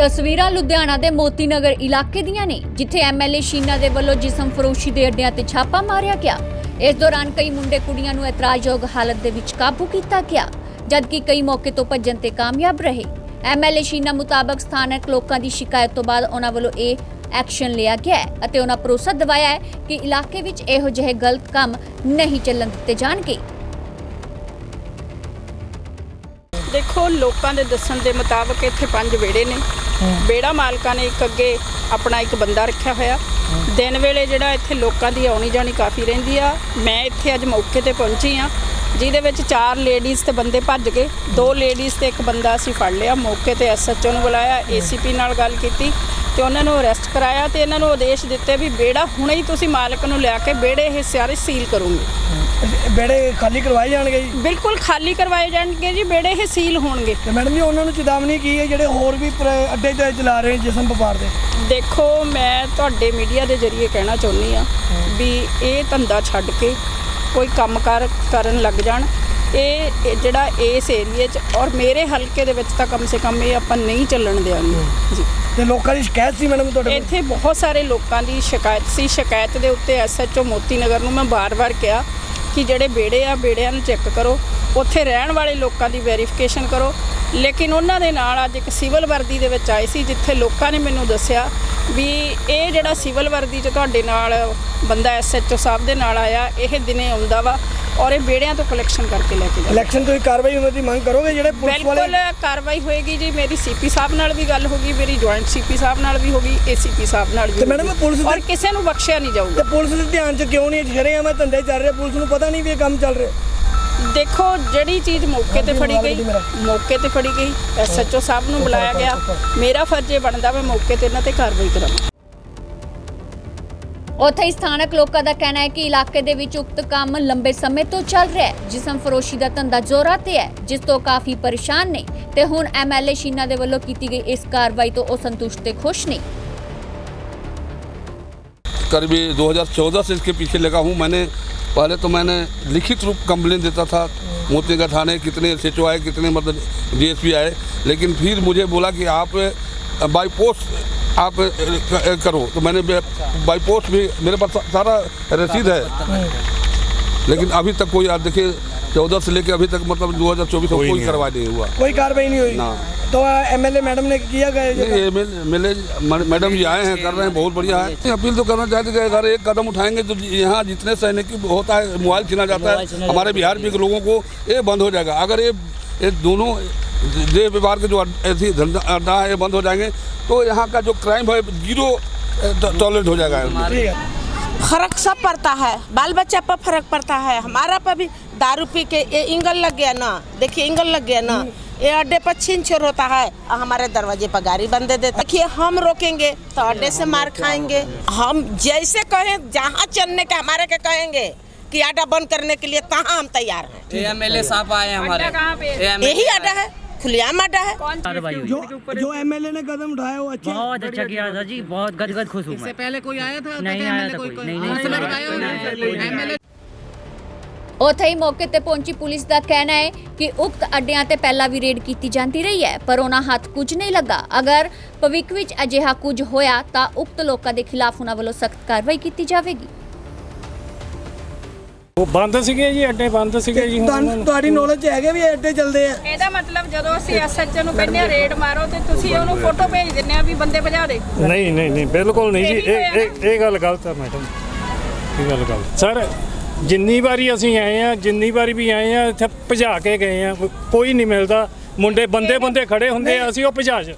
ਤਸਵੀਰਾਂ ਲੁਧਿਆਣਾ ਦੇ ਮੋਤੀ ਨਗਰ ਇਲਾਕੇ ਦੀਆਂ ਨੇ, ਜਿੱਥੇ ਐਮਐਲਏ ਸ਼ੀਨਾ ਦੇ ਵੱਲੋਂ ਜਿਸਮ ਫਰੋਸ਼ੀ ਦੇ ਅੱਡਿਆਂ ਤੇ ਛਾਪਾ ਮਾਰਿਆ ਗਿਆ। ਇਸ ਦੌਰਾਨ ਕਈ ਮੁੰਡੇ ਕੁੜੀਆਂ ਨੂੰ ਇਤਰਾਜ਼ਯੋਗ ਹਾਲਤ ਦੇ ਵਿੱਚ ਕਾਬੂ ਕੀਤਾ ਗਿਆ, ਜਦਕਿ ਕਈ ਮੌਕੇ ਤੋਂ ਭੱਜਣ ਤੇ ਕਾਮਯਾਬ ਰਹੇ। ਐਮਐਲਏ ਸ਼ੀਨਾ ਮੁਤਾਬਕ ਸਥਾਨਕ ਲੋਕਾਂ ਦੀ ਸ਼ਿਕਾਇਤ ਤੋਂ ਬਾਅਦ ਉਹਨਾਂ ਵੱਲੋਂ ਇਹ ਐਕਸ਼ਨ ਲਿਆ ਗਿਆ ਹੈ ਅਤੇ ਉਹਨਾਂ ਭਰੋਸਾ ਦਿਵਾਇਆ ਹੈ ਕਿ ਇਲਾਕੇ ਵਿੱਚ ਇਹੋ ਜਿਹੇ ਗਲਤ ਕੰਮ ਨਹੀਂ ਚੱਲਣ ਦਿੱਤੇ ਜਾਣਗੇ। ਦੇਖੋ ਲੋਕਾਂ ਦੇ ਦੱਸਣ ਦੇ ਮੁਤਾਬਕ ਇੱਥੇ ਪੰਜ ਵਿਹੜੇ ਨੇ। ਵਿਹੜਾ ਮਾਲਕਾਂ ਨੇ ਇੱਕ ਅੱਗੇ ਆਪਣਾ ਇੱਕ ਬੰਦਾ ਰੱਖਿਆ ਹੋਇਆ। ਦਿਨ ਵੇਲੇ ਜਿਹੜਾ ਇੱਥੇ ਲੋਕਾਂ ਦੀ ਆਉਣੀ ਜਾਣੀ ਕਾਫੀ ਰਹਿੰਦੀ ਆ। ਮੈਂ ਇੱਥੇ ਅੱਜ ਮੌਕੇ ਤੇ ਪਹੁੰਚੀ ਆ ਜਿਹਦੇ ਵਿੱਚ ਚਾਰ ਲੇਡੀਜ਼ ਤੇ ਬੰਦੇ ਭੱਜ ਗਏ। ਦੋ ਲੇਡੀਜ਼ ਤੇ ਇੱਕ ਬੰਦਾ ਅਸੀਂ ਫੜ ਲਿਆ। ਮੌਕੇ ਤੇ ਐਸਐਚਓ ਨੂੰ ਬੁਲਾਇਆ ਏਸੀਪੀ ਨਾਲ ਗੱਲ ਕੀਤੀ ਤੇ ਉਹਨਾਂ ਨੂੰ ਅਰੈਸਟ ਕਰਾਇਆ ਤੇ ਇਹਨਾਂ ਨੂੰ ਆਦੇਸ਼ ਦਿੱਤੇ ਵੀ ਵਿਹੜਾ ਹੁਣੇ ਹੀ ਤੁਸੀਂ ਮਾਲਕ ਨੂੰ ਲਿਆ ਕੇ ਵਿਹੜੇ ਇਹ ਸਾਰੇ ਸੀਲ ਕਰੋਗੇ। ਬੇੜੇ ਖਾਲੀ ਕਰਵਾਏ ਜਾਣਗੇ ਜੀ? ਬਿਲਕੁਲ ਖਾਲੀ ਕਰਵਾਏ ਜਾਣਗੇ ਜੀ ਵਿਹੜੇ ਇਹ ਸੀਲ ਹੋਣਗੇ। ਤੇ ਮੈਡਮ ਜੀ ਉਹਨਾਂ ਨੂੰ ਚੇਤਾਵਨੀ ਕੀ ਹੈ ਜਿਹੜੇ ਹੋਰ ਵੀ ਪ੍ਰ- ਅੱਡੇ ਤੇ ਚਲਾ ਰਹੇ ਜਿਸਮ ਵਪਾਰ ਦੇ? ਦੇਖੋ ਮੈਂ ਤੁਹਾਡੇ ਮੀਡੀਆ ਦੇ ਜ਼ਰੀਏ ਕਹਿਣਾ ਚਾਹੁੰਦੀ ਆ ਵੀ ਇਹ ਧੰਦਾ ਛੱਡ ਕੇ ਕੋਈ ਕੰਮਕਾਰ ਕਰਨ ਲੱਗ ਜਾਣ। ਇਹ ਇਹ ਜਿਹੜਾ ਇਸ ਏਰੀਏ 'ਚ ਔਰ ਮੇਰੇ ਹਲਕੇ ਦੇ ਵਿੱਚ ਤਾਂ ਕਮ ਸੇ ਕਮ ਇਹ ਆਪਾਂ ਨਹੀਂ ਚੱਲਣ ਦੇਵਾਂਗੇ ਜੀ। ਤੇ ਲੋਕਾਂ ਦੀ ਸ਼ਿਕਾਇਤ ਸੀ ਮੈਡਮ ਤੁਹਾਡੇ ਕੋਲ? ਇੱਥੇ ਬਹੁਤ ਸਾਰੇ ਲੋਕਾਂ ਦੀ ਸ਼ਿਕਾਇਤ ਸੀ। ਸ਼ਿਕਾਇਤ ਦੇ ਉੱਤੇ ਐਸਐਚਓ ਮੋਤੀ ਨਗਰ ਨੂੰ ਮੈਂ ਬਾਰ-ਬਾਰ ਕਿਹਾ ਕਿ ਜਿਹੜੇ ਬੇੜੇ ਆ ਬੇੜਿਆਂ ਨੂੰ ਚੈੱਕ ਕਰੋ। ਉੱਥੇ ਰਹਿਣ ਵਾਲੇ ਲੋਕਾਂ ਦੀ ਵੈਰੀਫਿਕੇਸ਼ਨ ਕਰੋ। ਲੇਕਿਨ ਉਹਨਾਂ ਦੇ ਨਾਲ ਅੱਜ ਇੱਕ ਸਿਵਲ ਵਰਦੀ ਦੇ ਵਿੱਚ ਆਏ ਸੀ, ਜਿੱਥੇ ਲੋਕਾਂ ਨੇ ਮੈਨੂੰ ਦੱਸਿਆ ਵੀ ਇਹ ਜਿਹੜਾ ਸਿਵਲ ਵਰਦੀ 'ਚ ਤੁਹਾਡੇ ਨਾਲ ਬੰਦਾ ਐਸਐਚਓ ਸਾਹਿਬ ਦੇ ਨਾਲ ਆਇਆ, ਇਹ ਦਿਨੇ ਆਉਂਦਾ ਵਾ। ਔਰ ਇਹ ਬੇੜਿਆਂ ਤੋਂ ਕਲੈਕਸ਼ਨ ਕਰਕੇ ਲੈ ਕੇ ਜਾਂਦਾ ਇਲੈਕਸ਼ਨ ਤੋਂ ਹੀ ਕਾਰਵਾਈ ਹੋਣ ਦੀ ਮੰਗ ਕਰੋਗੇ ਜਿਹੜੇ ਪੁਲਿਸ ਬਿਲਕੁਲ ਵਾਲੇ ਕਾਰਵਾਈ ਹੋਏਗੀ ਜੀ। ਮੇਰੀ ਸੀਪੀ ਸਾਹਿਬ ਨਾਲ ਵੀ ਗੱਲ ਹੋਗੀ ਮੇਰੀ ਜੁਆਇੰਟ ਸੀਪੀ ਸਾਹਿਬ ਨਾਲ ਵੀ ਹੋਗੀ ਏਸੀਪੀ ਸਾਹਿਬ ਨਾਲ ਵੀ ਤੇ ਮੈਡਮ। ਪੁਲਿਸ ਦੇ- ਔਰ ਕਿਸੇ ਨੂੰ ਬਖਸ਼ਿਆ ਨਹੀਂ ਤੇ ਜਾਊਗਾ ਪੁਲਿਸ ਦੇ ਧਿਆਨ 'ਚ ਕਿਉਂ ਨਹੀਂ? ਸ਼ਰੇਆਮ ਇਹ ਧੰਦੇ ਚੱਲ ਰਹੇ ਪੁਲਿਸ ਨੂੰ ਪਤਾ ਨਹੀਂ ਵੀ ਇਹ ਕੰਮ ਚੱਲ ਰਿਹਾ। ਦੇਖੋ ਜਿਹੜੀ ਚੀਜ਼ ਮੌਕੇ ਤੇ ਫੜੀ ਗਈ। ਮੌਕੇ ਤੇ ਫੜੀ ਗਈ ਐਸਐਚਓ ਸਾਹਿਬ ਨੂੰ ਬੁਲਾਇਆ ਗਿਆ। ਮੇਰਾ ਫਰਜ਼ ਇਹ ਬਣਦਾ ਮੈਂ ਮੌਕੇ ਤੇ ਇਹਨਾਂ ਤੇ ਕਾਰਵਾਈ ਕਰਾਂ ਉੱਥੇ ਹੀ ਸਥਾਨਕ ਲੋਕਾਂ ਦਾ ਕਹਿਣਾ ਹੈ ਕਿ ਇਲਾਕੇ ਦੇ ਵਿੱਚ ਉਕਤ ਕੰਮ ਲੰਬੇ ਸਮੇਂ ਤੋਂ ਚੱਲ ਰਿਹਾ ਹੈ ਜਿਸਮ ਫਰੋਸ਼ੀ ਦਾ ਧੰਦਾ ਜ਼ੋਰਾਂ ਤੇ ਹੈ ਜਿਸ ਤੋਂ ਕਾਫੀ ਪਰੇਸ਼ਾਨ ਨੇ ਤੇ ਹੁਣ ਐਮਐਲਏ ਸ਼ੀਨਾ ਦੇ ਵੱਲੋਂ ਕੀਤੀ ਗਈ ਇਸ ਕਾਰਵਾਈ ਤੋਂ ਉਹ ਸੰਤੁਸ਼ਟ ਤੇ ਖੁਸ਼ ਨੇ करीब 2014 से इसके पीछे लगा हूँ मैंने पहले तो मैंने लिखित रूप कंप्लेन देता था मोतीनगर थाने कितने एस आए कितने मतलब डीएसपी आए लेकिन फिर मुझे बोला कि आप बाई पोस्ट आप करो। तो मैंने बाई पोस्ट भी मेरे पास सारा रसीद है। लेकिन अभी तक कोई आज देखिए चौदह से लेकर अभी तक मतलब 2024 में कोई कार्रवाई नहीं हुआ। कोई कार्रवाई नहीं हुई? ना। तो एमएलए मैडम ने किया गया ये मैडम जी आए हैं कर रहे हैं बहुत बढ़िया है। अपील तो करना चाहते कि अगर एक कदम उठाएँगे तो यहाँ जितने सैनिक होता है मोबाइल छीना जाता है हमारे बिहार में के लोगों को ये बंद हो जाएगा। अगर ये ये दोनों देह व्यवहार के जो ऐसी धंधा अड्डा है ये बंद हो जाएँगे तो यहाँ का जो क्राइम है ज़ीरो टॉयलेट हो जाएगा। फ़र्क सब पड़ता है। बाल बच्चा पर फ़र्क पड़ता है। हमारा पर भी दारू पी के ये इंगल लग गया ना। देखिए इंगल लग गया ना। ये अड्डे पर छीन छोर होता है। और हमारे दरवाजे पर गाड़ी बंद दे देते। देखिए हम रोकेंगे तो अड्डे से मार खाएँगे। हम जैसे कहें जहाँ चलने के हमारे के कहेंगे कि अड्डा बंद करने के लिए तहाँ हम तैयार हैं। एमएलए साहब आए हमारे। यही अड्डा है। खुलेआम अड्डा है कार्रवाई हुई जो जो एमएलए ने कदम उठाया वो अच्छे बहुत अच्छा किया था जी बहुत गदगद खुश हूँ मैं पहले कोई आया था नहीं आया था कोई नहीं नहीं एमएलए ਉੱਥੇ ਹੀ ਮੌਕੇ ਤੇ ਪਹੁੰਚੀ ਪੁਲਿਸ ਦਾ ਕਹਿਣਾ ਹੈ ਕਿ ਉਕਤ ਅੱਡਿਆਂ ਤੇ ਪਹਿਲਾਂ ਵੀ ਰੇਡ ਕੀਤੀ ਜਾਂਦੀ ਰਹੀ ਹੈ ਪਰ ਉਹਨਾਂ ਹੱਥ ਕੁਝ ਨਹੀਂ ਲੱਗਾ ਅਗਰ ਭਵਿੱਖ ਵਿੱਚ ਅਜਿਹਾ ਕੁਝ ਹੋਇਆ ਤਾਂ ਉਕਤ ਲੋਕਾਂ ਦੇ ਖਿਲਾਫ ਉਹਨਾਂ ਵੱਲੋਂ ਸਖਤ ਕਾਰਵਾਈ ਕੀਤੀ ਜਾਵੇਗੀ ਉਹ ਬੰਦ ਸੀਗੇ ਜੀ ਅੱਡੇ ਬੰਦ ਸੀਗੇ ਜੀ ਹੁਣ ਤੁਹਾਨੂੰ ਤੁਹਾਡੀ ਨੌਲੇਜ ਹੈਗੇ ਵੀ ਇਹ ਅੱਡੇ ਚੱਲਦੇ ਆ? ਇਹਦਾ ਮਤਲਬ ਜਦੋਂ ਅਸੀਂ ਐਸਐਚਓ ਨੂੰ ਕਹਿੰਦੇ ਆ ਰੇਡ ਮਾਰੋ ਤੇ ਤੁਸੀਂ ਉਹਨੂੰ ਫੋਟੋ ਭੇਜ ਦਿੰਦੇ ਆ ਵੀ ਬੰਦੇ ਭਜਾ ਦੇ। ਨਹੀਂ ਨਹੀਂ ਨਹੀਂ ਬਿਲਕੁਲ ਨਹੀਂ ਜੀ ਇਹੀ ਇਹ ਇਹ ਗੱਲ ਗਲਤ ਹੈ ਮੈਡਮ। ਇਹ ਗੱਲ ਗਲਤ। ਸਰ ਜਿੰਨੀ ਵਾਰੀ ਅਸੀਂ ਆਏ ਆ ਜਿੰਨੀ ਵਾਰੀ ਵੀ ਆਏ ਆ ਇੱਥੇ ਭਜਾ ਕੇ ਗਏ ਆ ਕੋਈ ਨਹੀਂ ਮਿਲਦਾ। ਮੁੰਡੇ ਬੰਦੇ ਬੰਦੇ ਖੜੇ ਹੁੰਦੇ ਆ ਅਸੀਂ ਉਹ ਭਜਾ ਚ